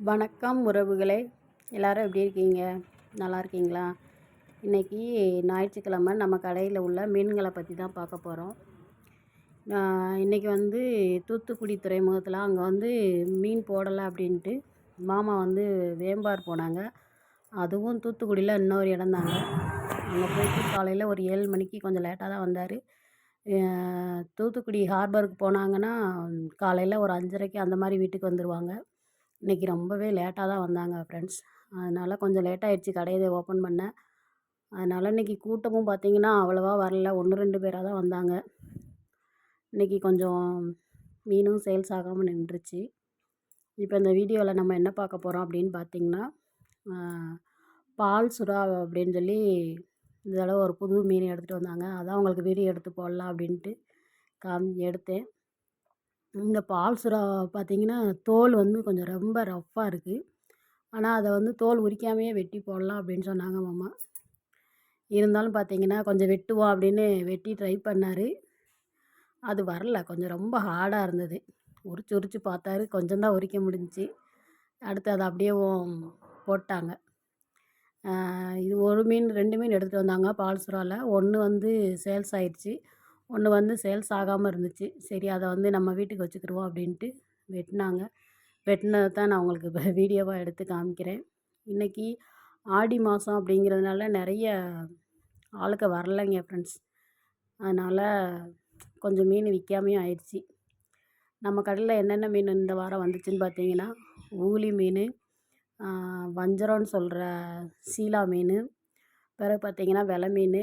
வணக்கம் உறவுகளே. எல்லாரும் எப்படி இருக்கீங்க? நல்லா இருக்கீங்களா? இன்றைக்கி ஞாயிற்றுக்கிழமை நம்ம கடையில் உள்ள மீன்களை பற்றி தான் பார்க்க போகிறோம் இன்றைக்கி வந்து தூத்துக்குடி துறைமுகத்தில் அங்கே வந்து மீன் போடலை அப்படின்ட்டு மாமா வந்து வேம்பார் போனாங்க. அதுவும் தூத்துக்குடியில் இன்னொரு இடம் தாங்க அங்கே போயிட்டு காலையில் ஒரு ஏழு மணிக்கு கொஞ்சம் லேட்டாக தான் வந்தார். தூத்துக்குடி ஹார்பருக்கு போனாங்கன்னா காலையில் ஒரு அஞ்சரைக்கு அந்த மாதிரி வீட்டுக்கு வந்துடுவாங்க இன்றைக்கி ரொம்பவே லேட்டாக தான் வந்தாங்க ஃப்ரெண்ட்ஸ் அதனால் கொஞ்சம் லேட் ஆகிடுச்சி கடையை ஓப்பன் பண்ண. அதனால் இன்றைக்கி கூட்டமும் பார்த்திங்கன்னா அவ்வளோவா வரல. ஒன்று ரெண்டு பேராக தான் வந்தாங்க. இன்றைக்கி கொஞ்சம் மீனும் சேல்ஸ் ஆகாமல் நின்றுச்சு. இப்போ இந்த வீடியோவில் நம்ம என்ன பார்க்க போகிறோம் அப்படின்னு பார்த்திங்கன்னா பால் சுறா அப்படின்னு சொல்லி இந்த தடவை ஒரு புது மீன் எடுத்துகிட்டு வந்தாங்க. அதான் உங்களுக்கு வீடியோ எடுத்து போடலாம் அப்படின்ட்டு காமி எடுத்தேன். இந்த பால் சுறா பார்த்திங்கன்னா தோல் வந்து கொஞ்சம் ரொம்ப ரஃப்பாக இருக்குது ஆனால் அதை வந்து தோல் உரிக்காமையே வெட்டி போடலாம் அப்படின்னு சொன்னாங்க மாமா. இருந்தாலும் பார்த்திங்கன்னா கொஞ்சம் வெட்டுவோம் அப்படின்னு வெட்டி ட்ரை பண்ணார். அது வரல. கொஞ்சம் ரொம்ப ஹார்டாக இருந்தது. உரிச்சு உரிச்சு பார்த்தாரு. கொஞ்சம் தான் உரிக்க முடிஞ்சிச்சு. அடுத்து அதை அப்படியே போட்டாங்க. இது ஒரு மீன் ரெண்டு மீன் எடுத்துகிட்டு வந்தாங்க பால் சுறாவில் ஒன்று வந்து சேல்ஸ் ஆயிடுச்சு. ஒன்று வந்து சேல்ஸ் ஆகாமல் இருந்துச்சு. சரி அதை வந்து நம்ம வீட்டுக்கு வச்சுக்கிடுவோம் அப்படின்ட்டு வெட்டினாங்க. வெட்டினதை தான் நான் உங்களுக்கு இப்போ வீடியோவாக எடுத்து காமிக்கிறேன். இன்றைக்கி ஆடி மாதம் அப்படிங்கிறதுனால நிறைய ஆளுக்க வரலைங்க ஃப்ரெண்ட்ஸ் அதனால் கொஞ்சம் மீன் விற்காமையும் ஆயிடுச்சு. நம்ம கடையில் என்னென்ன மீன் இந்த வாரம் வந்துச்சுன்னு பார்த்தீங்கன்னா ஊலி மீன் வஞ்சரம்னு சொல்கிற சீலா மீன் பிறகு பார்த்திங்கன்னா வெலை மீன்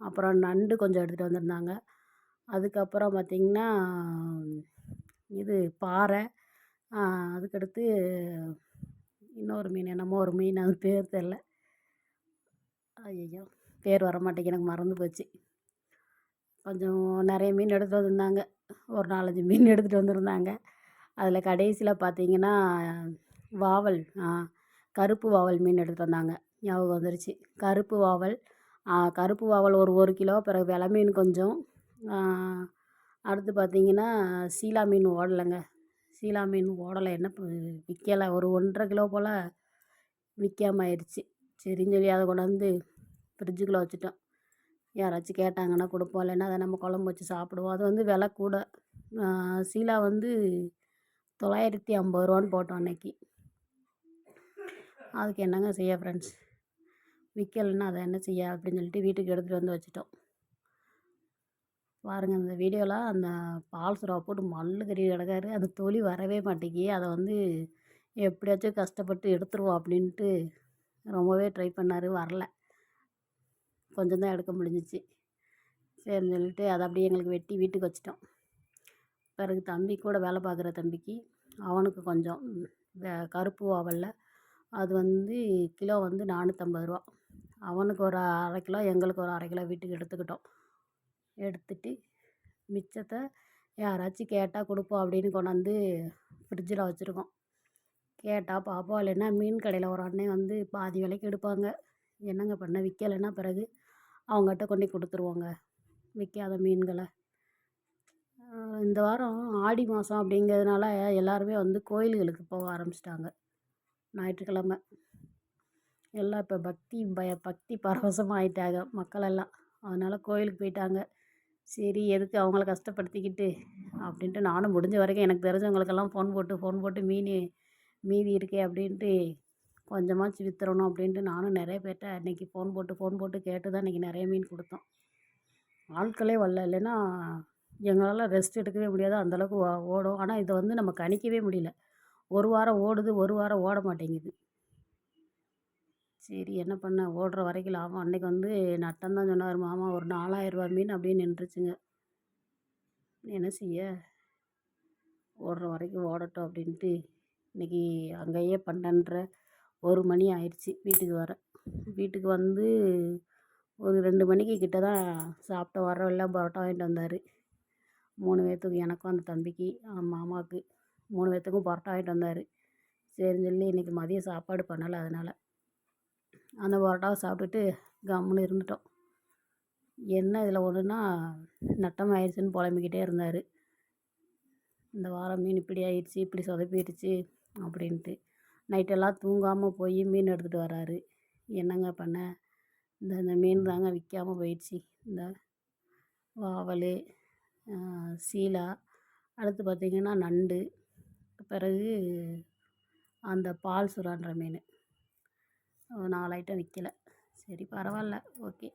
அப்புறம் நண்டு கொஞ்சம் எடுத்துகிட்டு வந்திருந்தாங்க. அதுக்கப்புறம் பார்த்திங்கன்னா இது பாறை. அதுக்கடுத்து இன்னொரு மீன் என்னமோ ஒரு மீன் அது பேர் தெரில ஐயையோ பேர் வர மாட்டேங்குது எனக்கு மறந்து போச்சு. கொஞ்சம் நிறைய மீன் எடுத்துகிட்டு வந்திருந்தாங்க. ஒரு நாலஞ்சு மீன் எடுத்துகிட்டு வந்திருந்தாங்க. அதில் கடைசியில் பார்த்திங்கன்னா வாவல் கருப்பு வாவல் மீன் எடுத்துகிட்டு வந்தாங்க. ஞாபகம் வந்துருச்சு. கருப்பு வாவல் கருப்பு வாவல் ஒரு ஒரு கிலோ பிறகு வெலை மீன் கொஞ்சம். அடுத்து பார்த்திங்கன்னா சீலா மீன் ஓடலைங்க. சீலா மீன் ஓடலை என்ன விற்கலை ஒரு ஒன்றரை கிலோ போல் விற்காம ஆயிடுச்சு சரின்னு சொல்லி அதை கொண்டாந்து ஃப்ரிட்ஜுக்குள்ளே வச்சுட்டோம். யாராச்சும் கேட்டாங்கன்னா கொடுப்போம். இல்லைன்னா அதை நம்ம குழம்பு வச்சு சாப்பிடுவோம். அது வந்து விலை கூட. சீலா வந்து தொள்ளாயிரத்தி ஐம்பது ரூபான்னு போட்டோம் அன்றைக்கி அதுக்கு என்னங்க செய்ய ஃப்ரெண்ட்ஸ் விற்கலன்னா அதை என்ன செய்ய அப்படின்னு சொல்லிட்டு வீட்டுக்கு எடுத்துகிட்டு வந்து வச்சுட்டோம். பாருங்கள் இந்த வீடியோவில் அந்த பால் சுறா போட்டு மல்லு கறி கிடக்காரு. அது தொலி வரவே மாட்டேங்கி அதை வந்து எப்படியாச்சும் கஷ்டப்பட்டு எடுத்துருவோம் அப்படின்ட்டு ரொம்பவே ட்ரை பண்ணார். வரல. கொஞ்சம் தான் எடுக்க முடிஞ்சிச்சு. சரின்னு சொல்லிட்டு அதை அப்படியே எங்களுக்கு வெட்டி வீட்டுக்கு வச்சிட்டோம். பிறகு தம்பி கூட வேலை பார்க்குற தம்பிக்கு அவனுக்கு கொஞ்சம் கருப்பு ஓவலில் அது வந்து கிலோ வந்து நானூற்றம்பது ரூபா. அவனுக்கு ஒரு அரை கிலோ எங்களுக்கு ஒரு அரை கிலோ வீட்டுக்கு எடுத்துக்கிட்டோம். எடுத்துகிட்டு மிச்சத்தை யாராச்சும் கேட்டால் கொடுப்போம் அப்படின்னு கொண்டாந்து ஃப்ரிட்ஜில் வச்சுருக்கோம். கேட்டால் பார்ப்போம் இல்லைன்னா மீன் கடையில் ஒரு அண்ணன் வந்து பாதி விலைக்கு எடுப்பாங்க. என்னங்க பண்ண விற்கலைன்னா பிறகு அவங்ககிட்ட கொண்டு கொடுத்துருவோங்க விற்காத மீன்களை. இந்த வாரம் ஆடி மாதம் அப்படிங்கிறதுனால எல்லாருமே வந்து கோயில்களுக்கு போக ஆரம்பிச்சிட்டாங்க. ஞாயிற்றுக்கிழம. எல்லாம் இப்போ பக்தி பய பக்தி பரவசமாக ஆகிட்டாங்க மக்களெல்லாம். அதனால் கோயிலுக்கு போயிட்டாங்க. சரி எதுக்கு அவங்கள கஷ்டப்படுத்திக்கிட்டு? அப்படின்ட்டு நானும் முடிஞ்ச வரைக்கும் எனக்கு தெரிஞ்சவங்களுக்கெல்லாம் ஃபோன் போட்டு ஃபோன் போட்டு மீன் மீதி இருக்கே அப்படின்ட்டு கொஞ்சமாச்சும் விற்றுறணும் அப்படின்ட்டு நானும் நிறைய பேர்கிட்ட அன்றைக்கி ஃபோன் போட்டு ஃபோன் போட்டு கேட்டு தான் இன்றைக்கி நிறைய மீன் கொடுத்தோம். ஆட்களே வரல. இல்லைன்னா எங்களால் ரெஸ்ட் எடுக்கவே முடியாது. அந்தளவுக்கு ஓடும். ஆனால் இதை வந்து நம்ம கணிக்கவே முடியல. ஒரு வாரம் ஓடுது ஒரு வாரம் ஓட மாட்டேங்குது. சரி என்ன பண்ண? ஓடுற வரைக்கும் லாபம். அன்றைக்கி வந்து நட்டம் தான் சொன்னார் மாமா ஒரு நாலாயிரரூவா மீன் அப்படியே நின்றுச்சுங்க. என்ன செய்ய? ஓடுற வரைக்கும் ஓடட்டும் அப்படின்ட்டு இன்றைக்கி அங்கேயே பண்ணன்ற ஒரு மணி ஆயிடுச்சு வீட்டுக்கு வர. வீட்டுக்கு வந்து ஒரு ரெண்டு மணிக்கு கிட்ட தான் சாப்பிட்ட வர எல்லாம் பரோட்டா வாங்கிட்டு வந்தார். மூணு பேர்த்துக்கு எனக்கும் அந்த தம்பிக்கு மாமாவுக்கு மூணு பேர்த்துக்கும் பரோட்டா வாங்கிட்டு வந்தார். சரின்னு சொல்லி இன்றைக்கி மதியம் சாப்பாடு பண்ணலை அதனால். அந்த பரோட்டாவை சாப்பிட்டுட்டு கம்முன்னு இருந்துட்டோம். என்ன இதில் ஒன்றுனா நட்டம் ஆயிடுச்சுன்னு புலம்பிக்கிட்டே இருந்தார். இந்த வாரம் மீன் இப்படி ஆயிடுச்சு இப்படி சொதப்பிடுச்சு அப்படின்ட்டு. நைட்டெல்லாம் தூங்காமல் போய் மீன் எடுத்துகிட்டு வராரு. என்னங்க பண்ண? இந்த இந்த மீன் தாங்க விற்காம போயிடுச்சு. இந்த வாவல் சீலா அடுத்து பார்த்திங்கன்னா நண்டு. பிறகு அந்த பால் சுறான்ற மீன். நாலு ஐட்டம் விற்கல சரி பரவாயில்ல ஓகே.